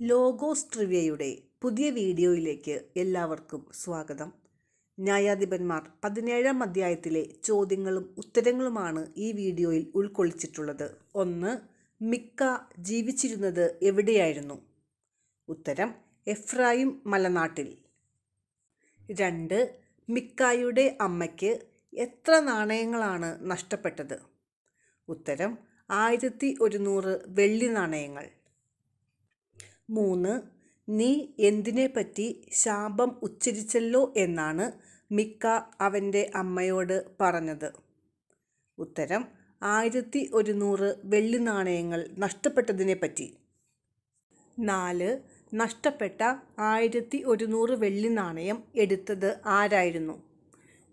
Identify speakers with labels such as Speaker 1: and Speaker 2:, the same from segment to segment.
Speaker 1: Logos ട്രിവിയയുടെ പുതിയ വീഡിയോയിലേക്ക് എല്ലാവർക്കും സ്വാഗതം. ന്യായാധിപന്മാർ പതിനേഴാം അധ്യായത്തിലെ ചോദ്യങ്ങളും ഉത്തരങ്ങളുമാണ് ഈ വീഡിയോയിൽ ഉൾക്കൊള്ളിച്ചിട്ടുള്ളത്. ഒന്ന് മിക്ക ജീവിച്ചിരുന്നത് എവിടെയായിരുന്നു? ഉത്തരം എഫ്രായിം മലനാട്ടിൽ. രണ്ട് മിക്കായുടെ അമ്മയ്ക്ക് എത്ര നാണയങ്ങളാണ് നഷ്ടപ്പെട്ടത്? ഉത്തരം ആയിരത്തി ഒരുന്നൂറ് വെള്ളി നാണയങ്ങൾ. മൂന്ന് നീ എന്തിനെപ്പറ്റി ശാപം ഉച്ചരിച്ചല്ലോ എന്നാണ് മിക്ക അവന്റെ അമ്മയോട് പറഞ്ഞത്. ഉത്തരം ആയിരത്തി ഒരുന്നൂറ് വെള്ളി നാണയങ്ങൾ നഷ്ടപ്പെട്ടതിനെപ്പറ്റി. നാല് നഷ്ടപ്പെട്ട ആയിരത്തി ഒരുന്നൂറ് വെള്ളി നാണയം എടുത്തത് ആരായിരുന്നു?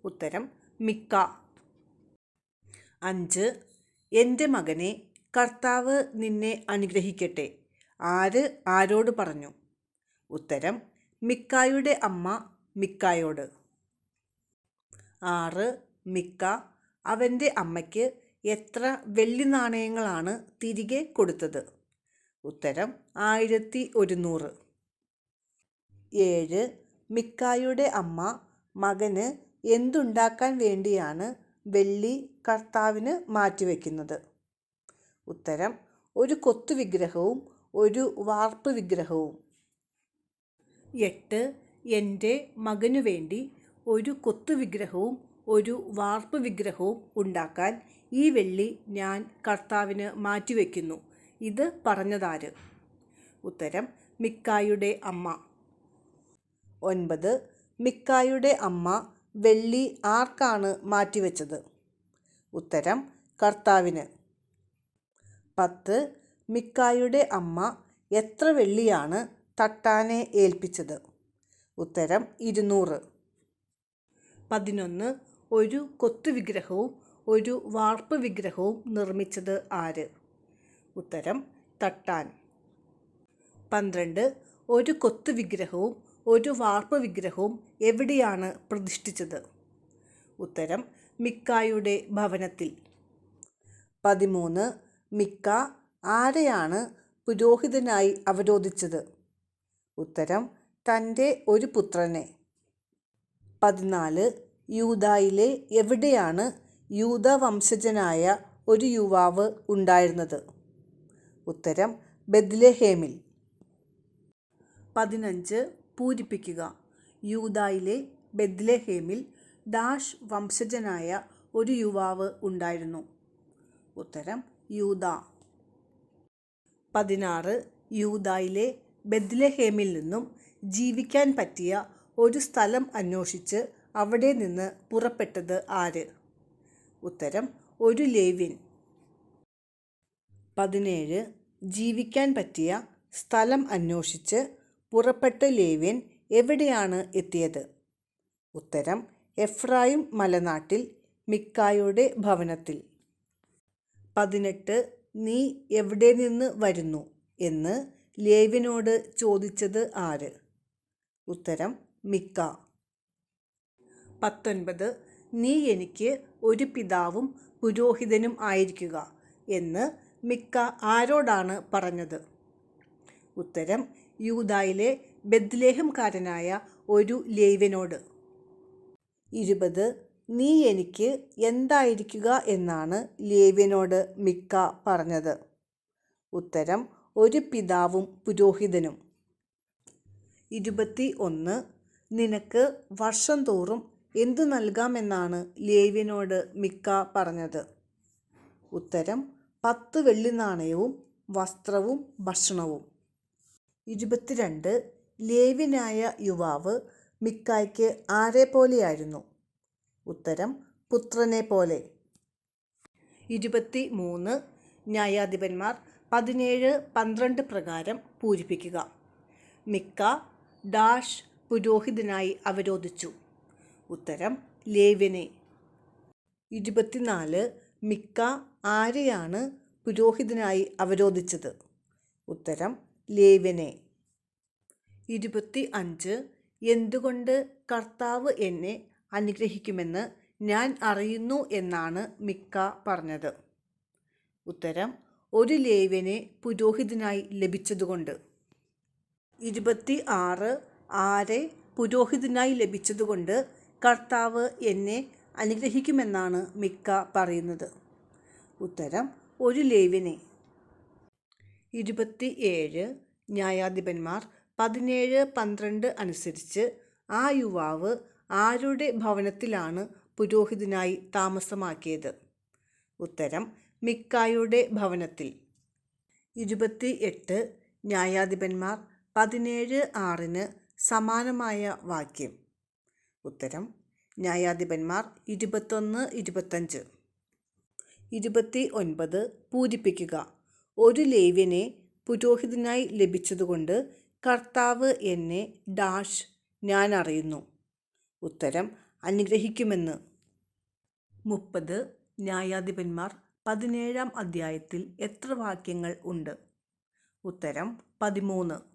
Speaker 1: ഉത്തരം മിക്ക. അഞ്ച് എന്റെ മകനെ കർത്താവ് നിന്നെ അനുഗ്രഹിക്കട്ടെ. ആര് ആരോട് പറഞ്ഞു? ഉത്തരം മിക്കായുടെ അമ്മ മിക്കായോട്. ആറ് മിക്ക അവന്റെ അമ്മയ്ക്ക് എത്ര വെള്ളി നാണയങ്ങളാണ് തിരികെ കൊടുത്തത്? ഉത്തരം ആയിരത്തി ഒരുന്നൂറ്. ഏഴ് മിക്കായുടെ അമ്മ മകന് എന്തുണ്ടാക്കാൻ വേണ്ടിയാണ് വെള്ളി കർത്താവിന് മാറ്റിവെക്കുന്നത്? ഉത്തരം ഒരു കൊത്തു വിഗ്രഹവും ഒരു വാർപ്പ് വിഗ്രഹവും. എട്ട്. എന്റെ മകനു വേണ്ടി ഒരു കൊത്തു വിഗ്രഹവും ഒരു വാർപ്പ് വിഗ്രഹവും ഉണ്ടാക്കാൻ ഈ വെള്ളി ഞാൻ കർത്താവിന് മാറ്റിവെക്കുന്നു. ഇത് പറഞ്ഞതാര്? ഉത്തരം മിക്കായുടെ അമ്മ. ഒൻപത്. മിക്കായുടെ അമ്മ വെള്ളി ആർക്കാണ് മാറ്റിവെച്ചത്? ഉത്തരം കർത്താവിന്. പത്ത്. മിക്കായുടെ അമ്മ എത്ര വെള്ളിയാണ് തട്ടാനെ ഏൽപ്പിച്ചത്? ഉത്തരം ഇരുന്നൂറ്. പതിനൊന്ന് ഒരു കൊത്തു വിഗ്രഹവും ഒരു വാർപ്പ് വിഗ്രഹവും നിർമ്മിച്ചത് ആര്? ഉത്തരം തട്ടാൻ. പന്ത്രണ്ട് ഒരു കൊത്തു വിഗ്രഹവും ഒരു വാർപ്പ് വിഗ്രഹവും എവിടെയാണ് പ്രതിഷ്ഠിച്ചത്? ഉത്തരം മിക്കായുടെ ഭവനത്തിൽ. പതിമൂന്ന് മിക്ക ആരെയാണ് പുരോഹിതനായി അവരോധിച്ചത്? ഉത്തരം തന്റെ ഒരു പുത്രനെ. പതിനാല് യൂതായിലെ എവിടെയാണ് യൂത വംശജനായ ഒരു യുവാവ് ഉണ്ടായിരുന്നത്? ഉത്തരം ബദ്ലഹേമിൽ പതിനഞ്ച് പൂരിപ്പിക്കുക. യൂതായിലെ ബദ്ലഹേമിൽ ഡാഷ് വംശജനായ ഒരു യുവാവ് ഉണ്ടായിരുന്നു. ഉത്തരം യൂത പതിനാറ് യൂതായിലെ ബദ്ലഹേമിൽ നിന്നും ജീവിക്കാൻ പറ്റിയ ഒരു സ്ഥലം അന്വേഷിച്ച് അവിടെ നിന്ന് പുറപ്പെട്ടത് ആര്? ഉത്തരം ഒരു ലേവിൻ പതിനേഴ് ജീവിക്കാൻ പറ്റിയ സ്ഥലം അന്വേഷിച്ച് പുറപ്പെട്ട ലേവിൻ എവിടെയാണ് എത്തിയത്? ഉത്തരം എഫ്രായിം മലനാട്ടിൽ മിക്കായുടെ ഭവനത്തിൽ. പതിനെട്ട് നീ എവിടെ നിന്ന് വരുന്നു എന്ന് ലേവിനോട് ചോദിച്ചത് ആര്? ഉത്തരം മിക്ക. പത്തൊൻപത് നീ എനിക്ക് ഒരു പിതാവും പുരോഹിതനും ആയിരിക്കുക എന്ന് മിക്ക ആരോടാണ് പറഞ്ഞത്? ഉത്തരം യൂതായിലെ ബദ്ലേഹംകാരനായ ഒരു ലേവ്യനോട്. ഇരുപത് നീ എനിക്ക് എന്തായിരിക്കുക എന്നാണ് ലേവ്യനോട് മിക്ക പറഞ്ഞത്. ഉത്തരം ഒരു പിതാവും പുരോഹിതനും. ഇരുപത്തി ഒന്ന് നിനക്ക് വർഷം തോറും എന്തു നൽകാമെന്നാണ് ലേവ്യനോട് മിക്ക പറഞ്ഞത്. ഉത്തരം പത്ത് വെള്ളി നാണയവും വസ്ത്രവും ഭക്ഷണവും. ഇരുപത്തിരണ്ട് ലേവ്യനായ യുവാവ് മിക്കായ്ക്ക് ആരെ പോലെയായിരുന്നു ഉത്തരം പുത്രനെ പോലെ. ഇരുപത്തി മൂന്ന് ന്യായാധിപന്മാർ പതിനേഴ് പന്ത്രണ്ട് പ്രകാരം പൂരിപ്പിക്കുക. മിക്ക ഡാഷ് പുരോഹിതനായി അവരോധിച്ചു. ഉത്തരം ലേവ്യനെ. ഇരുപത്തിനാല് മിക്ക ആരെയാണ് പുരോഹിതനായി അവരോധിച്ചത്? ഉത്തരം ലേവ്യനെ. ഇരുപത്തി അഞ്ച് എന്തുകൊണ്ട് കർത്താവ് എന്നെ അനുഗ്രഹിക്കുമെന്ന് ഞാൻ അറിയുന്നു എന്നാണ് മിക്ക പറഞ്ഞത്. ഉത്തരം ഒരു ലേവ്യനെ പുരോഹിതനായി ലഭിച്ചതുകൊണ്ട്. ഇരുപത്തി ആറ് ആരെ പുരോഹിതനായി ലഭിച്ചതുകൊണ്ട് കർത്താവ് എന്നെ അനുഗ്രഹിക്കുമെന്നാണ് മിക്ക പറയുന്നത്. ഉത്തരം ഒരു ലേവിനെ ഇരുപത്തി ഏഴ് ന്യായാധിപന്മാർ പതിനേഴ് പന്ത്രണ്ട് അനുസരിച്ച് ആ യുവാവ് ആരുടെ ഭവനത്തിലാണ് പുരോഹിതനായി താമസമാക്കിയത്? ഉത്തരം മിക്കായുടെ ഭവനത്തിൽ. ഇരുപത്തി എട്ട് ന്യായാധിപന്മാർ പതിനേഴ് ആറിന് സമാനമായ വാക്യം. ഉത്തരം ന്യായാധിപന്മാർ ഇരുപത്തൊന്ന് ഇരുപത്തഞ്ച്. ഇരുപത്തി ഒൻപത് പൂരിപ്പിക്കുക. ഒരു ലേവ്യനെ പുരോഹിതനായി ലഭിച്ചതുകൊണ്ട് കർത്താവ് എന്നെ ഡാഷ് ഞാൻ അറിയുന്നു. ഉത്തരം അനുഗ്രഹിക്കുമെന്ന്. മുപ്പത് ന്യായാധിപന്മാർ പതിനേഴാം അധ്യായത്തിൽ എത്ര വാക്യങ്ങൾ ഉണ്ട്? ഉത്തരം പതിമൂന്ന്.